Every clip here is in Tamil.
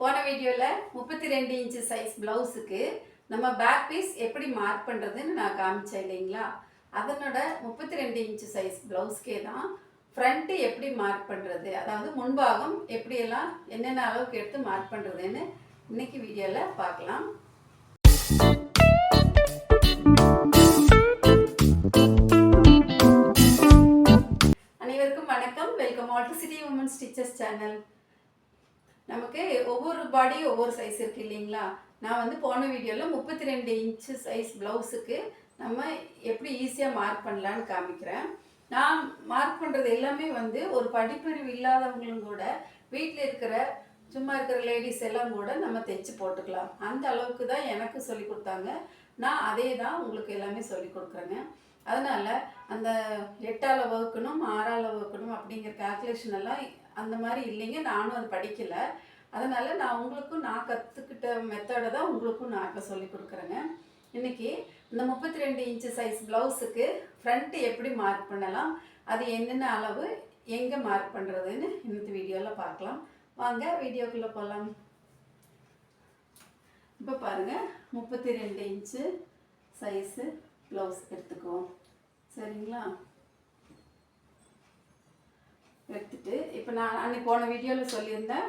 போன வீடியோவில் முப்பத்தி ரெண்டு இன்ச்சு சைஸ் ப்ளவுஸுக்கு நம்ம பேக் பீஸ் எப்படி மார்க் பண்ணுறதுன்னு நான் காமிச்சேன் இல்லைங்களா? அதனோட முப்பத்தி ரெண்டு இன்ச்சு சைஸ் ப்ளவுஸ்க்கே தான் ஃப்ரண்ட்டு எப்படி மார்க் பண்ணுறது அதாவது முன்பாகம் எப்படியெல்லாம் என்னென்ன அளவுக்கு எடுத்து மார்க் பண்ணுறதுன்னு இன்னைக்கு வீடியோவில் பார்க்கலாம். அனைவருக்கும் வணக்கம். Welcome all to city women stitches channel நமக்கு ஒவ்வொரு பாடி ஒவ்வொரு சைஸ் இருக்கு இல்லைங்களா? நான் வந்து போன வீடியோவில் முப்பத்தி ரெண்டு இன்ச்சு சைஸ் ப்ளவுஸுக்கு நம்ம எப்படி ஈஸியாக மார்க் பண்ணலான்னு காமிக்கிறேன். நான் மார்க் பண்ணுறது எல்லாமே வந்து ஒரு படிப்பறிவு இல்லாதவங்களும் கூட வீட்டில் இருக்கிற சும்மா இருக்கிற லேடிஸ் எல்லாம் கூட நம்ம தைச்சு போட்டுக்கலாம். அந்த அளவுக்கு தான் எனக்கு சொல்லி கொடுத்தாங்க. நான் அதே தான் உங்களுக்கு எல்லாமே சொல்லி கொடுக்குறேங்க. அதனால் அந்த எட்டால் வகுக்கணும் ஆறால் வகுக்கணும் அப்படிங்கிற கால்குலேஷன் எல்லாம் அந்த மாதிரி இல்லைங்க நானும் அது படிக்கலை. அதனால் நான் உங்களுக்கும் நான் கற்றுக்கிட்ட மெத்தடை தான் உங்களுக்கும் நான் இப்போ சொல்லி கொடுக்குறேங்க. இன்றைக்கி இந்த முப்பத்தி ரெண்டு இன்ச்சு சைஸ் ப்ளவுஸுக்கு ஃப்ரண்ட்டு எப்படி மார்க் பண்ணலாம் அது என்னென்ன அளவு எங்கே மார்க் பண்ணுறதுன்னு இன்னத்து வீடியோவில் பார்க்கலாம். வாங்க வீடியோக்குள்ளே போகலாம் இப்போ பாருங்கள் முப்பத்தி ரெண்டு இன்ச்சு சைஸு ப்ளவுஸ் எடுத்துக்குவோம். சரிங்களா? எடுத்துட்டு இப்போ நான் அன்னைக்கு போன வீடியோவில் சொல்லியிருந்தேன்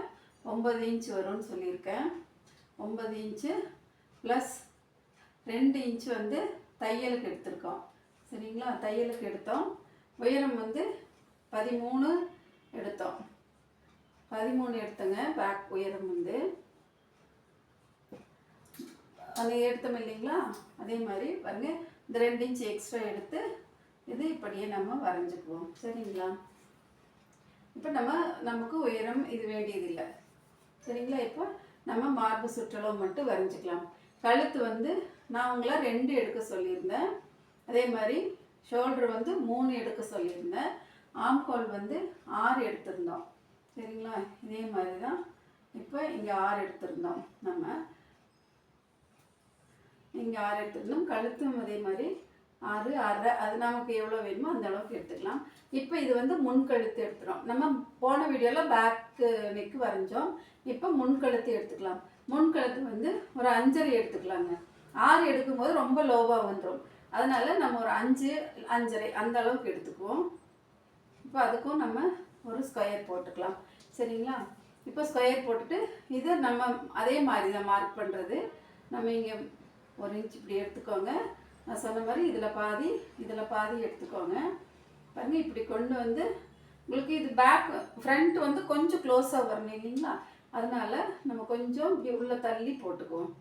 ஒம்பது இன்ச் வரும்னு சொல்லியிருக்கேன். ஒம்பது இன்ச்சு ப்ளஸ் ரெண்டு இன்ச்சு வந்து தையலுக்கு எடுத்திருக்கோம். சரிங்களா? தையலுக்கு எடுத்தோம். உயரம் வந்து பதிமூணு எடுத்தோம். பதிமூணு எடுத்தோங்க பேக் உயரம் வந்து. அந்த எடுத்தோம் இல்லைங்களா? அதே மாதிரி பாருங்கள் இந்த ரெண்டு இன்ச் எக்ஸ்ட்ரா எடுத்து இது இப்படியே நம்ம வரைஞ்சிக்குவோம். சரிங்களா? இப்போ நம்ம நமக்கு உயரம் இது வேண்டியதில்லை. சரிங்களா? இப்போ நம்ம மார்பு சுற்றளவு மட்டும் வரைஞ்சிக்கலாம். கழுத்து வந்து நான் உங்களை ரெண்டு எடுக்க சொல்லியிருந்தேன். அதே மாதிரி ஷோல்டர் வந்து மூணு எடுக்க சொல்லியிருந்தேன். ஆம்கோல் வந்து ஆறு எடுத்திருந்தோம். சரிங்களா? இதே மாதிரி தான் இப்போ இங்கே ஆறு எடுத்திருந்தோம் நம்ம. இங்கே ஆறு எடுத்திருந்தோம். கழுத்தும் அதே மாதிரி ஆறு அரை அது நமக்கு எவ்வளோ வேணுமோ அந்த அளவுக்கு எடுத்துக்கலாம். இப்போ இது வந்து முன் கழுத்து எடுத்துகிறோம் நம்ம போன வீடியோவில் பேக்கு நெக்கு வரைஞ்சோம். இப்போ முன் கழுத்து எடுத்துக்கலாம். முன் கழுத்து வந்து ஒரு அஞ்சரை எடுத்துக்கலாங்க. ஆறு எடுக்கும்போது ரொம்ப லோவாக வந்துடும் அதனால் நம்ம ஒரு அஞ்சு அஞ்சரை அந்த அளவுக்கு எடுத்துக்குவோம். இப்போ அதுக்கும் நம்ம ஒரு ஸ்கொயர் போட்டுக்கலாம். சரிங்களா? இப்போ ஸ்கொயர் போட்டுட்டு இது நம்ம அதே மாதிரி தான் மார்க் பண்ணுறது நம்ம இங்கே ஒரு இன்ச் இப்படி எடுத்துக்கோங்க. நான் சொன்ன மாதிரி இதில் பாதி இதில் பாதி எடுத்துக்கோங்க. பாருங்கள் இப்படி கொண்டு வந்து உங்களுக்கு இது பேக் ஃப்ரண்ட் வந்து கொஞ்சம் க்ளோஸாக வரணும் இல்லைங்களா? அதனால் நம்ம கொஞ்சம் இப்படி உள்ளே தள்ளி போட்டுக்குவோம்.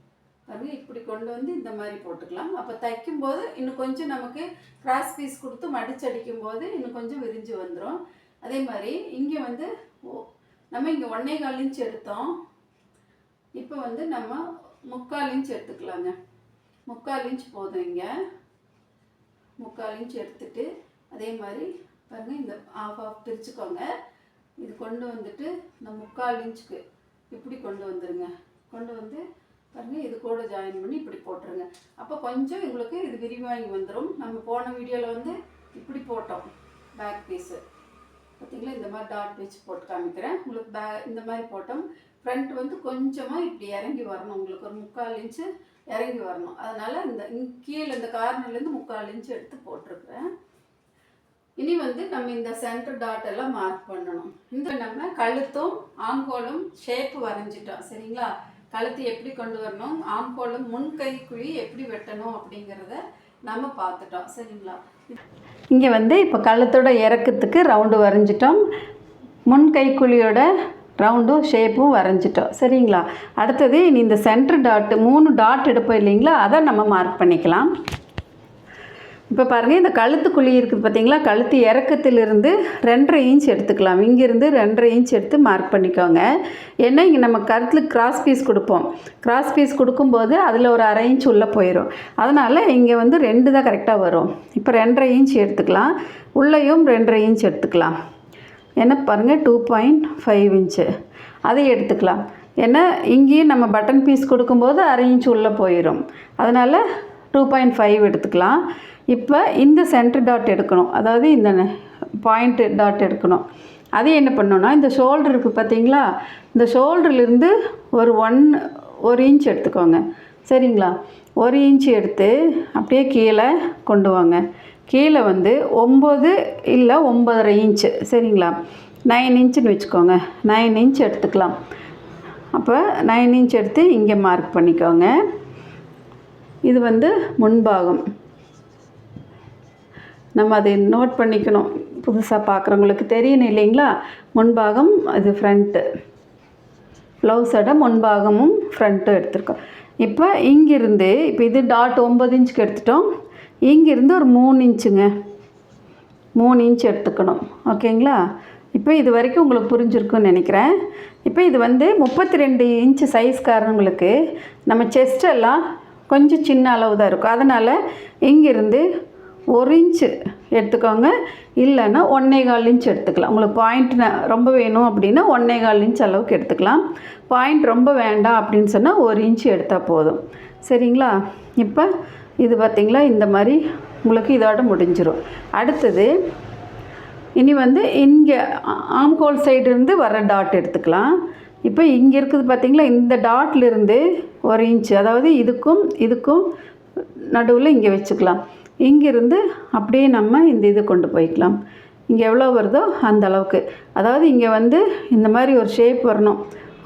பாருங்க இப்படி கொண்டு வந்து இந்த மாதிரி போட்டுக்கலாம். அப்போ தைக்கும்போது இன்னும் கொஞ்சம் நமக்கு கிராஸ் பீஸ் கொடுத்து மடிச்சடிக்கும் போது இன்னும் கொஞ்சம் விரிஞ்சு வந்துடும் அதே மாதிரி இங்கே வந்து ஓ- நம்ம இங்கே ஒன்னே கால் இன்ச் எடுத்தோம். இப்போ வந்து நம்ம முக்கால் இன்ச் எடுத்துக்கலாங்க. முக்கால் இன்ச் போதும் இங்கே. முக்கால் இன்ச் எடுத்துட்டு அதே மாதிரி பாருங்கள் இந்த ஆஃப் ஆஃப் பிரிச்சுக்கோங்க. இது கொண்டு வந்துட்டு இந்த முக்கால் இன்ச்சுக்கு இப்படி கொண்டு வந்துடுங்க கொண்டு வந்து பாருங்கள் இது கூட ஜாயின் பண்ணி இப்படி போட்டுருங்க. அப்போ கொஞ்சம் உங்களுக்கு இது விரிவாங்கி வந்துடும் நம்ம போன வீடியோவில் வந்து இப்படி போட்டோம் பேக் பீஸு பார்த்திங்களா இந்த மாதிரி டாட் வச்சு போட்டு காமிக்கிறேன். உங்களுக்கு பே இந்த மாதிரி போட்டோம். ஃப்ரண்ட் வந்து கொஞ்சமாக இப்படி இறங்கி வரணும். உங்களுக்கு ஒரு முக்கால் இன்ச்சு இறங்கி வரணும். அதனால் இந்த கீழே இந்த கார்னர்லேருந்து முக்கால் இன்ச்சு எடுத்து போட்டிருக்கிறேன். இனி வந்து நம்ம இந்த சென்டர் டாட் எல்லாம் மார்க் பண்ணணும். இந்த நம்ம கழுத்தும் ஆங்கோலும் ஷேப்பு வரைஞ்சிட்டோம். சரிங்களா? கழுத்து எப்படி கொண்டு வரணும்? ஆங்கோலும் முன் கை குழி எப்படி வெட்டணும் அப்படிங்கிறத நம்ம பார்த்துட்டோம். சரிங்களா? இங்கே வந்து இப்போ கழுத்தோட இறக்கத்துக்கு ரவுண்டு வரைஞ்சிட்டோம். முன் கைக்குழியோட ரவுண்டும் ஷேப்பும் வரைஞ்சிட்டோம். சரிங்களா? அடுத்தது இனி இந்த சென்டர் டாட்டு மூணு டாட் எடுப்போம் இல்லைங்களா? அதை நம்ம மார்க் பண்ணிக்கலாம். இப்போ பாருங்கள் இந்த கழுத்து குழி இருக்குது பார்த்தீங்களா கழுத்து இறக்கத்திலிருந்து ரெண்டரை இன்ச் எடுத்துக்கலாம். இங்கேருந்து ரெண்டரை இன்ச் எடுத்து மார்க் பண்ணிக்கோங்க. ஏன்னா இங்கே நம்ம கழுத்தில் கிராஸ் பீஸ் கொடுப்போம். கிராஸ் பீஸ் கொடுக்கும்போது அதில் ஒரு அரை இன்ச் உள்ளே போயிடும் அதனால் இங்கே வந்து ரெண்டு தான் கரெக்டாக வரும். இப்போ ரெண்டரை இன்ச் எடுத்துக்கலாம். உள்ளேயும் ரெண்டரை இன்ச் எடுத்துக்கலாம். ஏன்னா பாருங்கள் டூ பாயிண்ட் ஃபைவ் இன்ச்சு அதை எடுத்துக்கலாம். ஏன்னா இங்கேயும் நம்ம பட்டன் பீஸ் கொடுக்கும்போது அரை இன்ச் உள்ளே போயிடும் அதனால் டூ பாயிண்ட் ஃபைவ் எடுத்துக்கலாம். இப்போ இந்த சென்டர் டாட் எடுக்கணும். அதாவது இந்த பாயிண்ட்டு டாட் எடுக்கணும். அது என்ன பண்ணணும்னா இந்த ஷோல்டர் இருக்குது பார்த்தீங்களா இந்த ஷோல்டர்லேருந்து ஒரு ஒன் ஒரு இன்ச் எடுத்துக்கோங்க. சரிங்களா? ஒரு இன்ச் எடுத்து அப்படியே கீழே கொண்டு வாங்க. கீழே வந்து ஒம்பது இல்லை ஒம்பதரை இன்ச்சு சரிங்களா? நைன் இன்ச்சுன்னு வச்சுக்கோங்க. நைன் இன்ச் எடுத்துக்கலாம். அப்போ நைன் இன்ச் எடுத்து இங்கே மார்க் பண்ணிக்கோங்க. இது வந்து முன்பாகம். நம்ம அதை நோட் பண்ணிக்கணும். புதுசாக பார்க்குறவங்களுக்கு தெரியணும் இல்லைங்களா? முன்பாகம் இது ஃப்ரண்ட்டு ப்ளவுஸோட முன்பாகமும் ஃப்ரண்ட்டும் எடுத்திருக்கோம். இப்போ இங்கிருந்து இப்போ இது டாட் ஒம்பது இன்ச்சுக்கு எடுத்துட்டோம். இங்கிருந்து ஒரு மூணு இன்ச்சுங்க. மூணு இன்ச் எடுத்துக்கணும். ஓகேங்களா? இப்போ இது வரைக்கும் உங்களுக்கு புரிஞ்சிருக்குன்னு நினைக்கிறேன். இப்போ இது வந்து முப்பத்தி ரெண்டு இன்ச்சு சைஸ்காரங்களுக்கு நம்ம செஸ்ட் எல்லாம் கொஞ்சம் சின்ன அளவு தான் இருக்கும். அதனால் இங்கிருந்து ஒரு இன்ச்சு எடுத்துக்கோங்க. இல்லைன்னா ஒன்றே கால் இன்ச் எடுத்துக்கலாம். உங்களுக்கு பாயிண்ட் ரொம்ப வேணும் அப்படின்னா ஒன்றே கால் இன்ச் அளவுக்கு எடுத்துக்கலாம். பாயிண்ட் ரொம்ப வேண்டாம் அப்படின்னு சொன்னால் ஒரு இன்ச்சு எடுத்தால் போதும். சரிங்களா? இப்போ இது பார்த்திங்களா? இந்த மாதிரி உங்களுக்கு இதோட முடிஞ்சிடும் அடுத்தது இனி வந்து இங்கே ஆம்கோல் சைடுலேருந்து வர டாட் எடுத்துக்கலாம். இப்போ இங்கே இருக்குது பார்த்திங்களா? இந்த டாட்லேருந்து ஒரு இன்ச் அதாவது இதுக்கும் இதுக்கும் நடுவில் இங்கே வச்சுக்கலாம். இங்கிருந்து அப்படியே நம்ம இந்த இது கொண்டு போய்க்கலாம். இங்கே எவ்வளோ வருதோ அந்த அளவுக்கு. அதாவது இங்கே வந்து இந்த மாதிரி ஒரு ஷேப் வரணும்.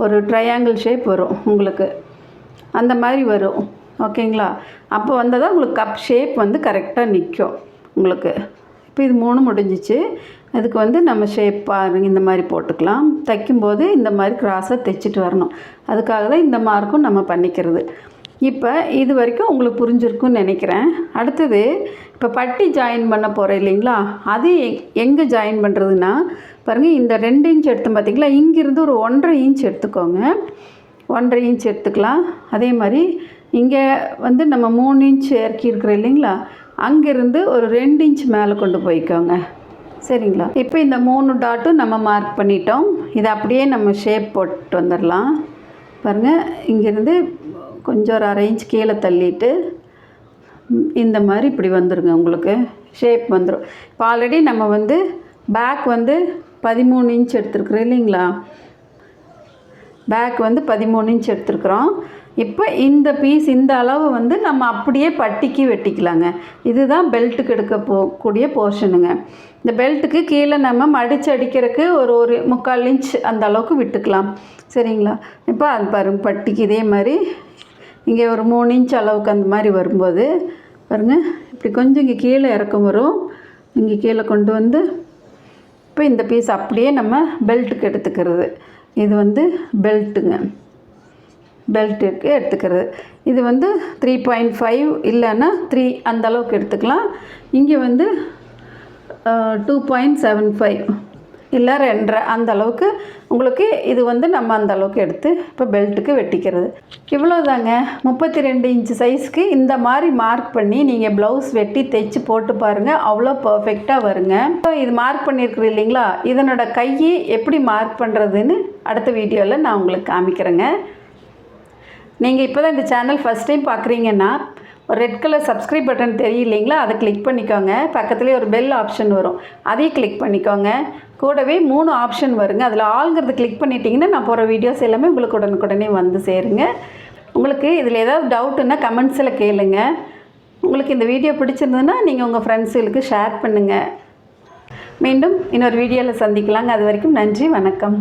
ஒரு ட்ரையாங்கிள் ஷேப் வரும் உங்களுக்கு. அந்த மாதிரி வரும். ஓகேங்களா? அப்போ வந்தால் தான் உங்களுக்கு கப் ஷேப் வந்து கரெக்டாக நிற்கும் உங்களுக்கு. இப்போ இது மூணு முடிஞ்சிச்சு. அதுக்கு வந்து நம்ம ஷேப் பாருங்க இந்த மாதிரி போட்டுக்கலாம். தைக்கும்போது இந்த மாதிரி கிராஸாக தைச்சிட்டு வரணும். அதுக்காக தான் இந்த மார்க்கும் நம்ம பண்ணிக்கிறது. இப்போ இது வரைக்கும் உங்களுக்கு புரிஞ்சிருக்குன்னு நினைக்கிறேன். அடுத்தது இப்போ பட்டி ஜாயின் பண்ண போகிறேன் இல்லைங்களா? அது எங் எங்கே ஜாயின் பண்ணுறதுன்னா பாருங்கள் இந்த ரெண்டு இன்ச் எடுத்து பார்த்தீங்களா? இங்கேருந்து ஒரு ஒன்றரை இன்ச் எடுத்துக்கோங்க. ஒன்றரை இன்ச் எடுத்துக்கலாம். அதே மாதிரி இங்கே வந்து நம்ம மூணு இன்ச் இறக்கி இருக்கிறோம் இல்லைங்களா? அங்கேருந்து ஒரு ரெண்டு இன்ச் மேலே கொண்டு போய்க்கோங்க. சரிங்களா? இப்போ இந்த மூணு டாட்டும் நம்ம மார்க் பண்ணிட்டோம். இதை அப்படியே நம்ம ஷேப் போட்டு வந்துடலாம். பாருங்கள் இங்கேருந்து கொஞ்சம் ஒரு அரை இன்ச் கீழே தள்ளிட்டு இந்த மாதிரி இப்படி வந்துருங்க உங்களுக்கு. ஷேப் வந்துடும் இப்போ ஆல்ரெடி நம்ம வந்து பேக் வந்து பதிமூணு இன்ச் எடுத்துருக்குறோம் இல்லைங்களா? பேக் வந்து பதிமூணு இன்ச் எடுத்துருக்குறோம். இப்போ இந்த பீஸ் இந்த அளவு வந்து நம்ம அப்படியே பட்டிக்கு வெட்டிக்கலாங்க. இதுதான் பெல்ட்டுக்கு எடுக்க போகக்கூடிய போர்ஷனுங்க இந்த பெல்ட்டுக்கு கீழே நம்ம மடிச்சு அடிக்கிறதுக்கு ஒரு ஒரு முக்கால் இன்ச் அந்த அளவுக்கு விட்டுக்கலாம். சரிங்களா? இப்போ அது பாருங்க பட்டிக்கு இதே மாதிரி. இங்கே ஒரு மூணு இன்ச் அளவுக்கு அந்த மாதிரி வரும்போது பாருங்க இப்படி கொஞ்சம் இங்கே கீழே இறக்கம் வரும். இங்கே கீழே கொண்டு வந்து இப்போ இந்த பீஸ் அப்படியே நம்ம பெல்ட்டுக்கு எடுத்துக்கிறது. இது வந்து பெல்ட்டுங்க பெல்ட்டுக்கு எடுத்துக்கிறது. இது வந்து த்ரீ பாயிண்ட் ஃபைவ் இல்லைன்னா த்ரீ அந்தளவுக்கு எடுத்துக்கலாம். இங்கே வந்து டூ பாயிண்ட் செவன் ஃபைவ் இல்லை ரெண்டரை அந்த அளவுக்கு. உங்களுக்கு இது வந்து நம்ம அந்த அளவுக்கு எடுத்து இப்போ பெல்ட்டுக்கு வெட்டிக்கிறது. இவ்வளோதாங்க முப்பத்தி ரெண்டு இன்ச்சு சைஸ்க்கு இந்த மாதிரி மார்க் பண்ணி நீங்கள் ப்ளவுஸ் வெட்டி தைச்சு போட்டு பாருங்கள் அவ்வளோ பர்ஃபெக்டாக வருங்க. இப்போ இது மார்க் பண்ணியிருக்குறோம் இல்லைங்களா? இதனோட கையை எப்படி மார்க் பண்ணுறதுன்னு அடுத்த வீடியோவில் நான் உங்களுக்கு காமிக்கிறேங்க. நீங்கள் இப்போ தான் இந்த சேனல் ஃபஸ்ட் டைம் பார்க்குறீங்கன்னா ஒரு ரெட் கலர் சப்ஸ்கிரைப் பட்டன் தெரியலைங்களா? அதை கிளிக் பண்ணிக்கோங்க. பக்கத்துலேயே ஒரு பெல் ஆப்ஷன் வரும். அதையும் கிளிக் பண்ணிக்கோங்க. கூடவே மூணு ஆப்ஷன் வருங்க. அதில் ஆளுங்கிறது கிளிக் பண்ணிட்டீங்கன்னா நான் போகிற வீடியோஸ் எல்லாமே உங்களுக்கு உடனுக்குடனே வந்து சேருங்க. உங்களுக்கு இதில் ஏதாவது டவுட்டுன்னா கமெண்ட்ஸில் கேளுங்க. உங்களுக்கு இந்த வீடியோ பிடிச்சிருந்ததுன்னா நீங்கள் உங்கள் ஃப்ரெண்ட்ஸுகளுக்கு ஷேர் பண்ணுங்கள் மீண்டும் இன்னொரு வீடியோவில் சந்திக்கலாங்க. அது வரைக்கும் நன்றி வணக்கம்.